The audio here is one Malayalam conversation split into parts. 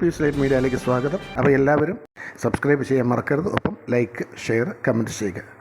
പീസ് ലൈഫ് മീഡിയയിലേക്ക് സ്വാഗതം. അപ്പോൾ എല്ലാവരും സബ്സ്ക്രൈബ് ചെയ്യാൻ മറക്കരുത്. ഒപ്പം ലൈക്ക് ഷെയർ കമന്റ് ചെയ്യുക.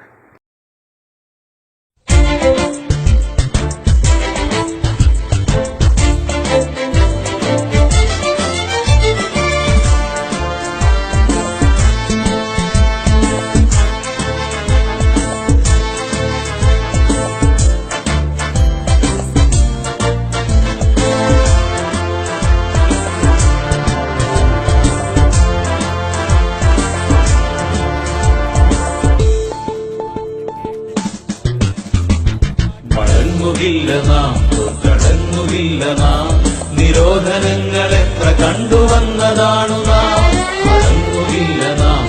നാം കടങ്ങുകില്ല നാം നിരോധനങ്ങൾ എത്ര കണ്ടുവന്നതാണു നാം. മടങ്ങുകില്ല നാം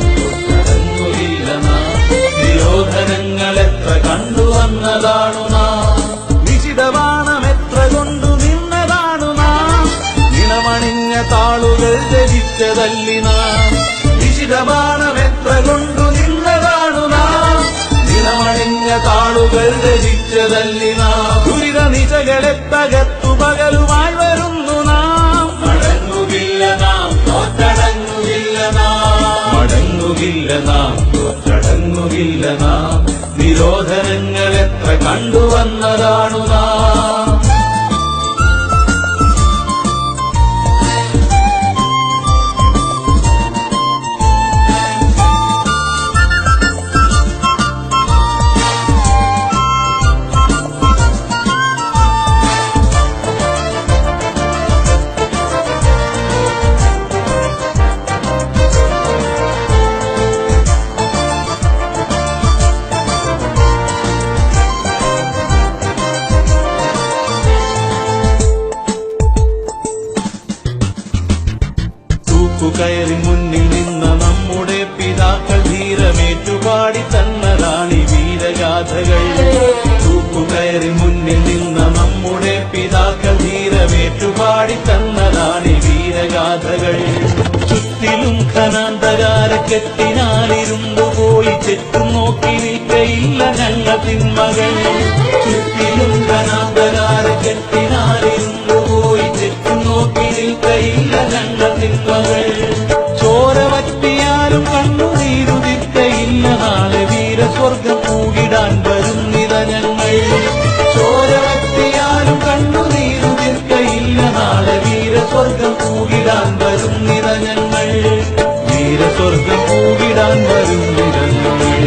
കടങ്ങുകില്ല നാം നിരോധനങ്ങൾ എത്ര കണ്ടുവന്നതാണു നാം. നിശിതവാണം എത്ര കൊണ്ടു നിന്നതാണു നാം. നിലമണിഞ്ഞ താളുകൾ ധരിച്ചതല്ലി നാം. നിശിതവാണം എത്ര കൊണ്ടു നിന്നതാണു നാം. നിലമണിഞ്ഞ താളുകൾ ധരിച്ചതല്ലി നാം. നിശകളെ തകർത്തു പകലുമായി വരുന്നു നാം. മടങ്ങുകില്ല നാം തോറ്റടങ്ങുകില്ല നാം. മടങ്ങുകില്ല നാം തോറ്റടങ്ങുകില്ല നാം. നിരോധനങ്ങൾ എത്ര കണ്ടുവന്നതാണു നാം. തൂക്കുകയറി മുന്നിൽ നിന്ന നമ്മുടെ പിതാക്കൾ ധീരമേറ്റുപാടി തന്നതാണി വീരഗാഥകൾ. തൂക്കുകയറി മുന്നിൽ നിന്ന നമ്മുടെ പിതാക്കൾ ധീരമേറ്റുപാടി തന്നതാണി വീരഗാഥകൾ. ചുറ്റിലും ഖനാന്തകാര കെട്ടിനാലിരുന്നു പോയി ചെറ്റു നോക്കി നിൽക്കയില്ല ഞങ്ങൾ തിന്മകൾ. ചോര വറ്റിയാലും കണ്ണുനീരുതിർക്കയില്ല നാളെ വീരസ്വർഗം വരും വരുന്നിത ഞങ്ങൾ. ചോര വറ്റിയാലും കണ്ണുനീരുതിർക്കയില്ല നാളെ വീരസ്വർഗം വരും വരുന്നിത ഞങ്ങൾ. വീരസ്വർഗം പൂകിടാൻ വരുന്നിത ഞങ്ങൾ.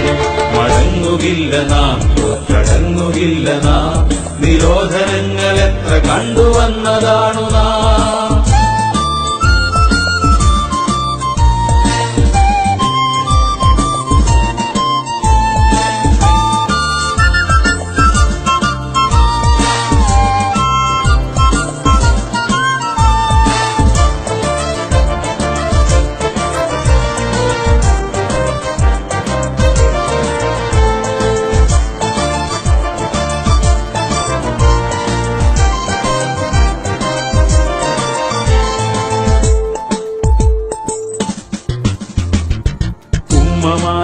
മടങ്ങുകില്ല നാം കടങ്ങുകില്ല നാം. നിരോധനങ്ങൾ എത്ര കണ്ടുവന്നതാണു നാം.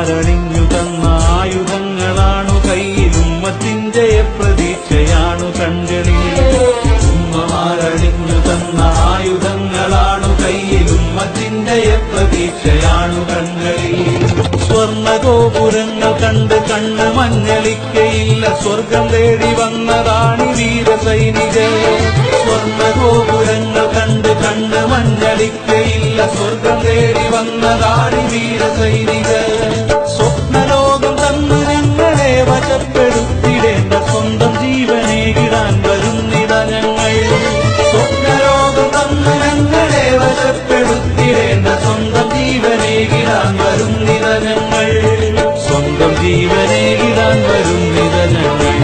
ഉമ്മമാരണിഞ്ഞു തന്ന ആയുധങ്ങളാണു കയ്യിൽ ഉമ്മത്തിന്റെ പ്രതീക്ഷയാണു കണ്ടണിയിൽ ഉമ്മ ആരണിഞ്ഞു തന്ന ആയുധങ്ങളാണു കയ്യിൽ ഉമ്മത്തിന്റെ പ്രതീക്ഷയാണു കൺകളിൽ സ്വർണഗോപുരങ്ങൾ കണ്ട് കണ്ണ് മഞ്ഞളിക്കയില്ല. സ്വർഗം തേടി വന്നതാണ് വീര വീരസൈനികർ സ്വർണഗോപുരങ്ങൾ കണ്ട് കണ്ണ് മഞ്ഞളിക്കയില്ല. സ്വർഗം തേടി വന്നതാണ് വീരസൈനികർ സ്വപ്നലോകം കിടാൻ വരുന്നിത ഞങ്ങൾ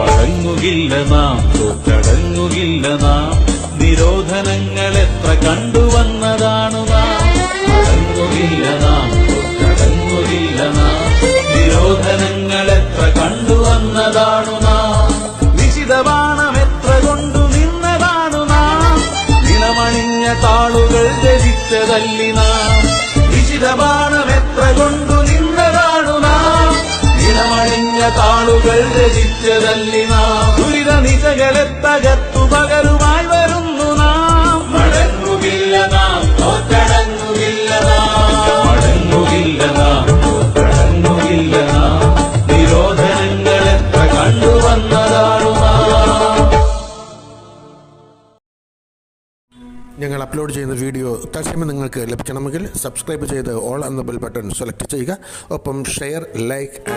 മടങ്ങുകില്ല നാം തോറ്റടങ്ങുകില്ല നാം. നിരോധനങ്ങൾ എത്ര കണ്ടുവന്നതാണു നാം. മടങ്ങുകില്ല നാം തോറ്റടങ്ങുകില്ല നാം. നിരോധനങ്ങൾ എത്ര കണ്ടുവന്നതാണു നാം. നിശിതബാണം എത്ര കൊണ്ടു നിന്നതാണു നാം. നിലമണിഞ്ഞ താളുകൾ ധരിച്ചതല്ലി താളുകൾ രചിച്ചതല്ലി നാം. ദുരിത നിശകളെ പകരുമായി വരുന്നു നാം. മടങ്ങുമില്ല നാം തോറ്റടങ്ങുകില്ല നാം. മടങ്ങുകില്ല നാം തോറ്റടങ്ങുകില്ല നാം. നിരോധനങ്ങൾ കണ്ടുവന്നതാണു ഞങ്ങൾ അപ്ലോഡ് ചെയ്യുന്ന വീഡിയോ തത്സമയം നിങ്ങൾക്ക് ലഭിക്കണമെങ്കിൽ സബ്സ്ക്രൈബ് ചെയ്ത് ഓൾ എന്ന ബെൽ ബട്ടൺ സെലക്ട് ചെയ്യുക. ഒപ്പം ഷെയർ ലൈക്ക് ആൻഡ്